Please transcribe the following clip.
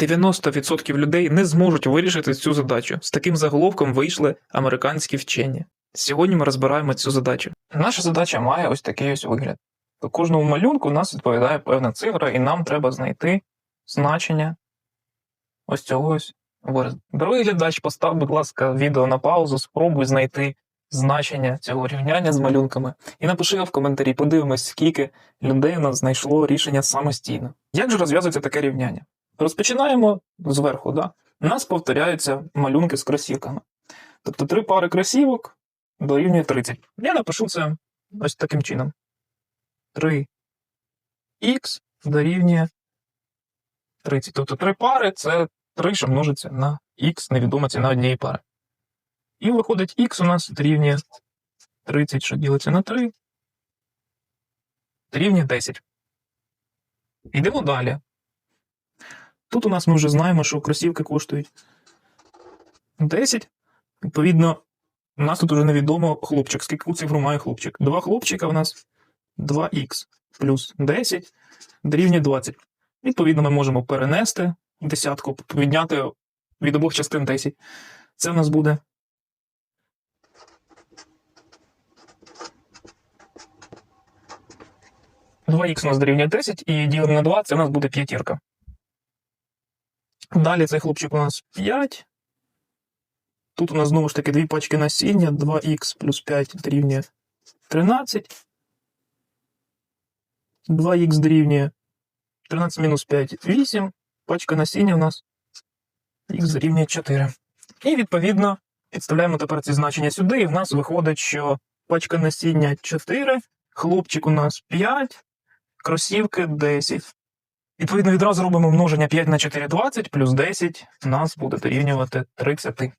90% людей не зможуть вирішити цю задачу. З таким заголовком вийшли американські вчені. Сьогодні ми розбираємо цю задачу. Наша задача має ось такий ось вигляд. По кожному малюнку у нас відповідає певна цифра, і нам треба знайти значення ось цього ось виразу. Дорогий глядач, постав, будь ласка, відео на паузу, спробуй знайти значення цього рівняння з малюнками. І напиши в коментарі, подивимось, скільки людей у нас знайшло рішення самостійно. Як же розв'язується таке рівняння? Розпочинаємо зверху. Да? У нас повторяються малюнки з кросівками. Тобто три пари кросівок дорівнює 30. Я напишу це ось таким чином. 3х дорівнює 30. Тобто три пари це 3, що множиться на х, невідома ціна однієї пари. І виходить, х у нас дорівнює 30, що ділиться на 3, дорівнює 10. Йдемо далі. Тут у нас ми вже знаємо, що кросівки коштують 10. Відповідно, у нас тут уже невідомо хлопчик. Скільки цифру має хлопчик? Два хлопчика у нас 2х плюс 10 дорівнює 20. Відповідно, ми можемо перенести десятку, відняти від обох частин 10. Це у нас буде. Два х у нас дорівнює 10 і ділимо на 2, це у нас буде п'ятірка. Далі цей хлопчик у нас 5. Тут у нас знову ж таки дві пачки насіння, 2х плюс 5 дорівнює 13. 2х дорівнює 13 мінус 5 8. Пачка насіння у нас х дорівнює 4. І відповідно підставляємо тепер ці значення сюди, і в нас виходить, що пачка насіння 4, хлопчик у нас 5, кросівки 10. Відповідно, відразу робимо множення 5 на 4 20, плюс 10 нас буде дорівнювати 30.